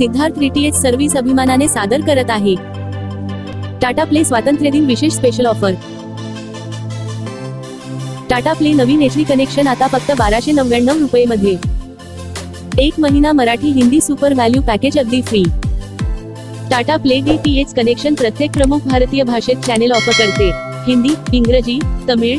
Siddharth रिटीएच service अभिमानाने सादर करत आहे. टाटा प्ले स्वातंत्र्य दिन विशेष स्पेशल ऑफर टाटा प्ले नवीन एच कनेक्शन आता फक्त बाराशे नव्याण्णव रुपये मध्ये एक महिना Marathi Hindi super value package अगदी free Tata play D T H connection प्रत्येक प्रमुख भारतीय भाषेत चॅनेल ऑफर करते. हिंदी इंग्रजी तमिळ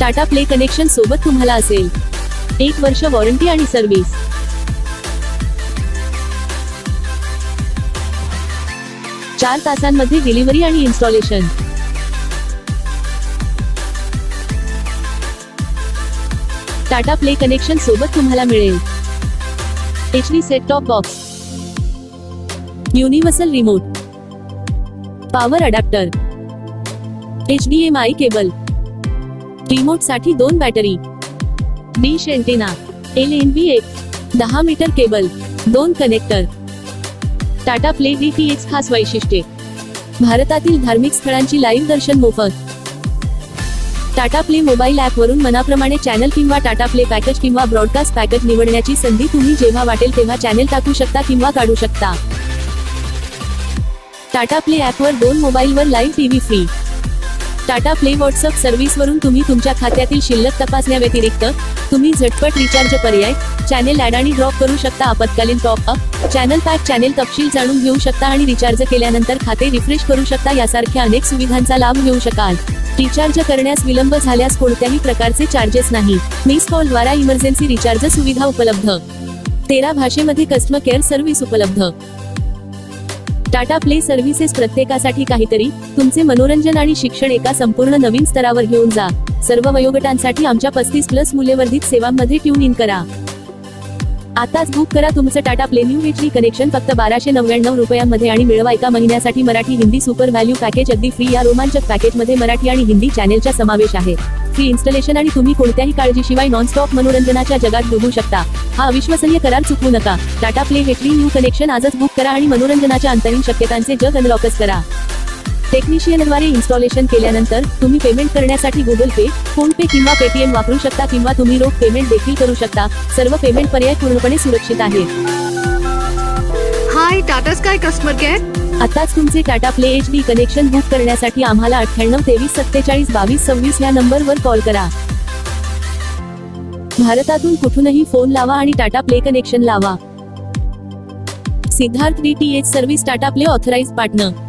Tata play connection सोबत तुम्हाला असेल. एक वर्ष वॉरंटी आणि सर्व्हिस. चार तासांमध्ये डिलिव्हरी आणि इन्स्टॉलेशन. टाटा प्ले कनेक्शन सोबत तुम्हाला मिळेल. H D set top box universal remote. Power adapter. H D M I cable. रिमोटसाठी दोन battery. Dish antenna L N B एक दहा मीटर केबल दोन connector. Tata play D T H खास वैशिष्ट्ये. भारतातील धार्मिक स्थळांची लाईव्ह दर्शन मोफत. टाटा प्ले मोबाईल ऍप वरून मनाप्रमाणे चॅनल किंवा टाटा प्ले पॅकेज किंवा ब्रॉडकास्ट पॅकेज निवडण्याची संधी तुम्ही जेव्हा वाटेल तेव्हा चॅनल टाकू शकता किंवा काढू शकता. टाटा प्ले ऍपवर दोन मोबाईलवर live TV free Tata play WhatsApp service वरून तुम्ही तुमच्या खात्यातील शिल्लक तपासण्याव्यतिरिक्त तुम्ही झटपट रिचार्ज पर्याय चॅनेल ऍड आणि ड्रॉप करू शकता. आपत्कालीन top up channel pack channel तपशील जाणून घेऊ शकता आणि रिचार्ज केल्यानंतर खाते रिफ्रेश करू शकता यासारख्या अनेक सुविधांचा लाभ घेऊ शकाल. रिचार्ज करण्यास विलंब झाल्यास कोणत्याही प्रकारचे चार्जेस नाही. मिस कॉल द्वारा इमर्जन्सी रिचार्ज सुविधा उपलब्ध. तेरा भाषेमध्ये कस्टमर केअर सर्व्हिस उपलब्ध. टाटा प्ले सर्व्हिसेस प्रत्येकासाठी काहीतरी. तुमचे मनोरंजन आणि शिक्षण एका संपूर्ण नवीन स्तरावर घेऊन जा. सर्व वयोगटांसाठी आमच्या पस्तीस प्लस मूल्यवर्धित सेवांमध्ये ट्यून इन करा. आताच बुक करा तुमचं टाटा प्ले न्यू कनेक्शन फक्त बाराशे नव्याण्णव रुपयांमध्ये आणि मिळवा एका महिन्यासाठी Marathi Hindi super value package अगदी फ्री या रोमांचक पॅकेजमध्ये मराठी आणि हिंदी चॅनेलचा समावेश आहे. फ्री इन्स्टॉलेशन आणि तुम्ही कोणत्याही काळजीशिवाय नॉनस्टॉप मनोरंजनाच्या जगात डुबू शकता. हा अविश्वसनीय करार चुकवू नका. टाटा प्ले हेटली न्यू कनेक्शन आजच बुक करा आणि मनोरंजनाच्या अंतरीण शक्यतांचे जग अनलॉकच करा. टेक्निशियनद्वारे इन्स्टॉलेशन केल्यानंतर तुम्ही पेमेंट करण्यासाठी गुगल पे फोन पे किंवा पेटीएम वापरू शकता किंवा तुम्ही रोख पेमेंट देखील करू शकता. सर्व पेमेंट पर्याय पूर्णपणे सुरक्षित आहेत. Hi Tata sky customer care आताच तुमचे Tata play H D connection book करण्यासाठी आम्हाला अठ्ठ्याण्णव तेवीस सत्तेचाळीस बावीस सव्वीस या नंबरवर कॉल करा. भारतातून कुठूनही फोन लावा आणि टाटा प्ले कनेक्शन लावा. Siddharth D T H service Tata play authorized partner